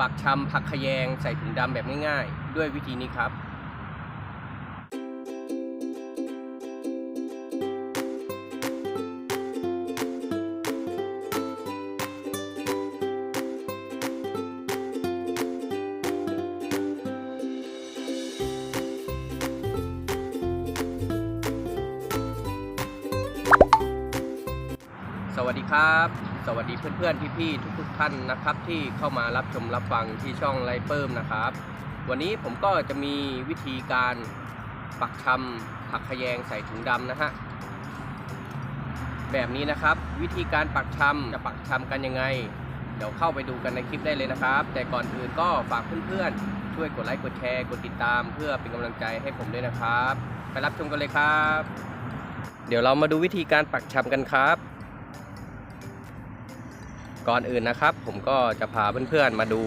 ปักชำผักขยงใส่ถุงดำแบบง่ายๆ ด้วยวิธีนี้ครับ ครับ สวัสดีเพื่อนๆพี่ๆทุกๆท่านนะครับ ที่เข้ามารับชมรับฟังที่ช่องไลเปิมนะครับ วันนี้ผมก็จะมีวิธีการปักชำผักขยงใส่ถุงดำนะฮะแบบนี้นะครับ วิธีการปักชำจะปักชำกันยังไง เดี๋ยวเข้าไปดูกันในคลิปได้เลยนะครับ แต่ก่อนอื่นก็ฝากเพื่อนๆช่วยกดไลค์กดแชร์กดติดตาม เพื่อเป็นกำลังใจให้ผมด้วยนะครับ ไปรับชมกันเลยครับ เดี๋ยวเรามาดูวิธีการปักชำกันครับ ก่อนอื่นนะครับ ผมก็จะพาเพื่อนๆมาดู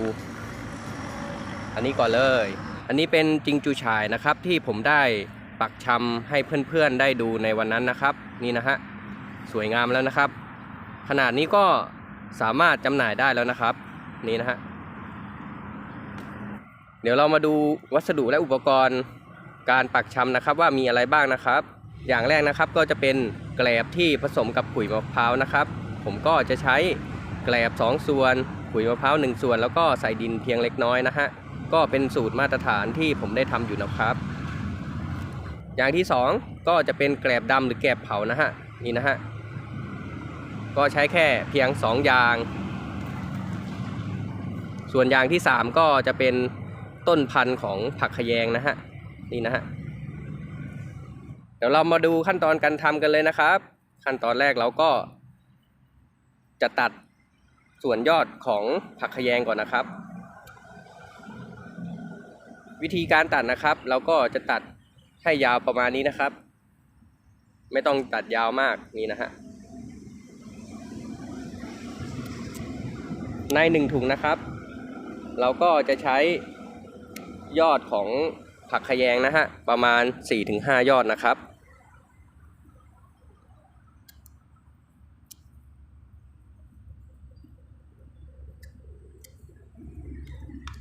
อันนี้ก่อนเลย อันนี้เป็นจิงจูฉายนะครับ ที่ผมได้ปักชำให้เพื่อนๆได้ดูในวันนั้นนะครับ นี่นะฮะสวยงามแล้วนะครับ ขนาดนี้ก็สามารถจำหน่ายได้แล้วนะครับ นี่นะฮะเดี๋ยวเรามาดูวัสดุและอุปกรณ์การปักชำนะครับ ว่ามีอะไรบ้างนะครับ อย่างแรกนะครับก็จะเป็นแกลบที่ผสมกับขุยมะพร้าวนะครับ ผมก็จะใช้ แกลบ 2 ส่วนขุยมะพร้าว1ส่วน แล้วก็ใส่ดินเพียงเล็กน้อยนะฮะ ก็เป็นสูตรมาตรฐานที่ผมได้ทำอยู่นะครับ อย่างที่ 2 ก็จะเป็นแกลบดำหรือแกลบเผานะฮะนี่นะฮะก็ใช้แค่เพียง 2 อย่าง ส่วนอย่างที่ 3 ก็จะเป็นต้นพันธุ์ของผักขยงนะฮะนี่นะฮะเดี๋ยวเรามาดูขั้นตอนการทำกันเลยนะครับ ขั้นตอนแรกเราก็จะตัด ส่วนยอดของผักขยงก่อนนะครับ วิธีการตัดนะครับ เราก็จะตัดให้ยาวประมาณนี้นะครับ ไม่ต้องตัดยาวมากนี่นะฮะในหนึ่งถุงนะครับ เราก็จะใช้ยอดของผักขยงนะฮะประมาณ 4-5 ยอดนะครับ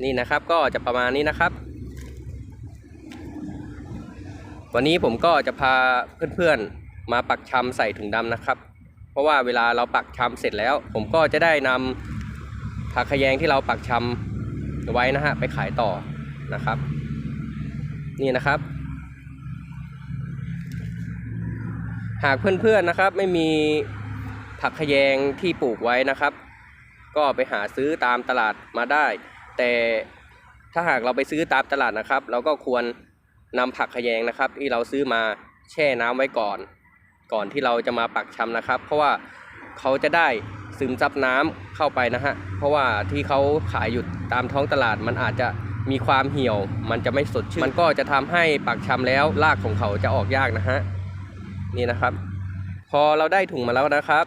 นี่นะครับก็จะประมาณนี้นะครับ วันนี้ผมก็จะพาเพื่อนๆมาปักชำใส่ถุงดำนะครับ เพราะว่าเวลาเราปักชำเสร็จแล้ว ผมก็จะได้นำผักขยงที่เราปักชำไว้นะฮะไปขายต่อนะครับ นี่นะครับ หากเพื่อนๆนะครับไม่มีผักขยงที่ปลูกไว้นะครับ ก็ไปหาซื้อตามตลาดมาได้ แต่ถ้าหากเราไปซื้อตามตลาดนะครับ เราก็ควรนำผักขยงนะครับ ที่เราซื้อมาแช่น้ำไว้ก่อน ก่อนที่เราจะมาปักชำนะครับ เพราะว่าเขาจะได้ซึมซับน้ำเข้าไปนะฮะเพราะว่าที่เขาขายอยู่ตามท้องตลาดมันอาจจะมีความเหี่ยว มันจะไม่สดชื่นมันก็จะทำให้ปักชำแล้วรากของเขาจะออกยากนะฮะนี่นะครับ พอเราได้ถุงมาแล้วนะครับ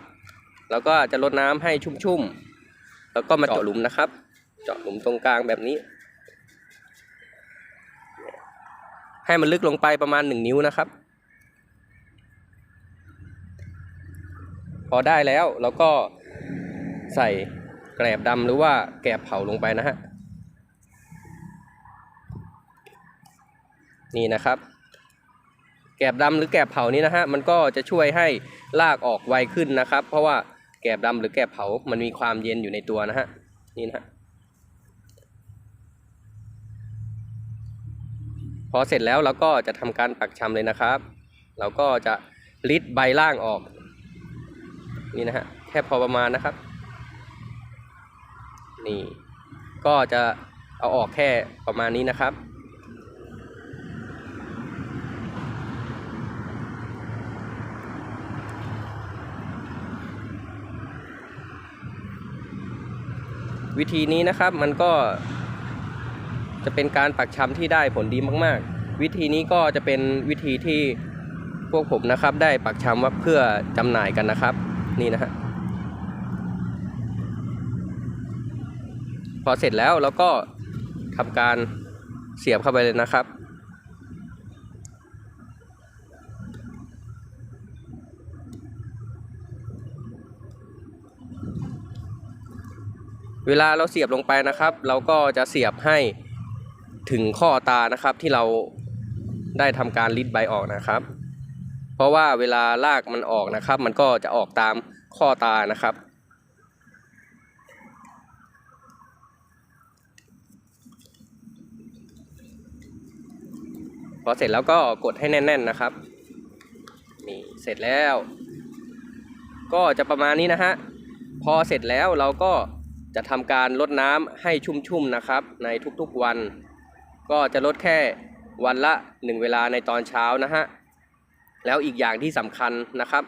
เราก็จะลดน้ำให้ชุ่มๆแล้วก็มาเจาะหลุมนะครับ เจาะหลุมตรงกลางแบบนี้ ให้มันลึกลงไปประมาณหนึ่งนิ้วนะครับ พอได้แล้วเราก็ใส่แกลบดำหรือว่าแกลบเผาลงไปนะฮะ นี่นะครับ แกลบดำหรือแกลบเผานี้นะฮะ มันก็จะช่วยให้ลากออกไวขึ้นนะครับ เพราะว่าแกลบดำหรือแกลบเผา มันมีความเย็นอยู่ในตัวนะฮะ นี่นะฮะ พอเสร็จแล้วเราก็จะทำการปักชำเลยนะครับ เราก็จะลิดใบล่างออก นี่นะฮะแค่พอประมาณนะครับ นี่ ก็จะเอาออกแค่ประมาณนี้นะครับวิธีนี้นะครับมันก็ จะเป็นการปักชำที่ได้ผลดีมากๆ วิธีนี้ก็จะเป็นวิธีที่พวกผมนะครับ ได้ปักชำว่าเพื่อจำหน่ายกันนะครับ นี่นะฮะพอเสร็จแล้วเราก็ทำการเสียบเข้าไปเลยนะครับเวลาเราเสียบลงไปนะครับ เราก็จะเสียบให้ ถึงข้อตานะครับที่เราได้ทำการลิดใบออกนะครับ เพราะว่าเวลาลากมันออกนะครับ มันก็จะออกตามข้อตานะครับ พอเสร็จแล้วก็กดให้แน่น ๆนะครับนี่เสร็จแล้ว ก็จะประมาณนี้นะฮะพอเสร็จแล้วเราก็จะทำการลดน้ำให้ชุ่มๆนะครับ ในทุกๆวัน ก็จะลดแค่วันละ 1 เวลาในตอนเช้านะฮะ แล้วอีกอย่างที่สำคัญนะครับ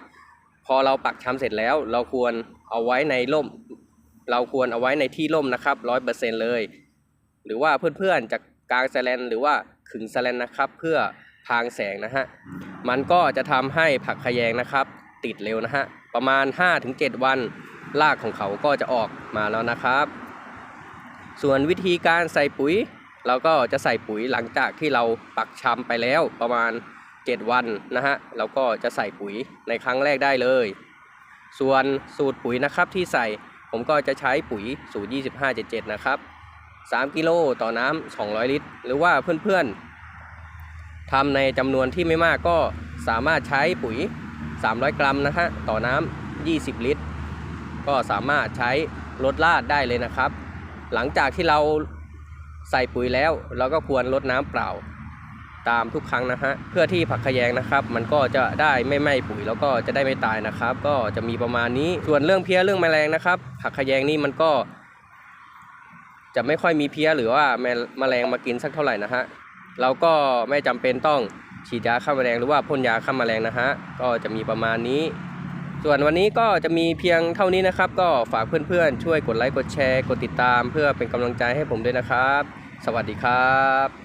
พอเราปักชำเสร็จแล้วเราควรเอาไว้ในร่ม เราควรเอาไว้ในที่ร่มนะครับร้อยเปอร์เซ็นเลย หรือว่าเพื่อนๆจะกางแสแลนหรือว่าขึงแสแลนนะครับ เพื่อพางแสงนะฮะ มันก็จะทำให้ผักขะแยงนะครับ ติดเร็วนะฮะ ประมาณ 5-7 วันรากของเขาก็จะออกมาแล้วนะครับ ส่วนวิธีการใส่ปุ๋ย เราก็จะใส่ปุ๋ยหลังจากที่เราปักชำไปแล้วประมาณ 7 วันนะฮะเราก็จะใส่ปุ๋ยในครั้งแรกได้เลย ส่วนสูตรปุ๋ยนะครับที่ใส่ผมก็จะใช้ปุ๋ยสูตร 2577 นะครับ 3 กิโลต่อน้ำ200 ลิตร หรือว่าเพื่อนๆทำในจำนวนที่ไม่มากก็สามารถใช้ปุ๋ย 300 กรัมนะฮะต่อน้ำ20 ลิตร ก็สามารถใช้ลดราดได้เลยนะครับ หลังจากที่เรา ใส่ปุ๋ยแล้วเราก็ควรลดน้ำเปล่าตามทุกครั้งนะฮะเพื่อที่ผักขะแยงนะครับ มันก็จะได้ไม่ไหม้ปุ๋ยแล้วก็จะได้ไม่ตายนะครับ ก็จะมีประมาณนี้ส่วนเรื่องเพี้ยเรื่องแมลงนะครับ ผักขะแยงนี่มันก็ จะไม่ค่อยมีเพี้ยหรือว่าแมแมลงมากินสักเท่าไหร่นะฮะเราก็ไม่จำเป็นต้องฉีดยาฆ่าแมลงหรือว่าพ่นยาฆ่าแมลงนะฮะก็จะมีประมาณนี้ ส่วนวันนี้ก็จะมีเพียงเท่านี้นะครับ ก็ฝากเพื่อนๆ ช่วยกดไลค์กดแชร์ กดติดตาม เพื่อเป็นกำลังใจให้ผมด้วยนะครับ สวัสดีครับ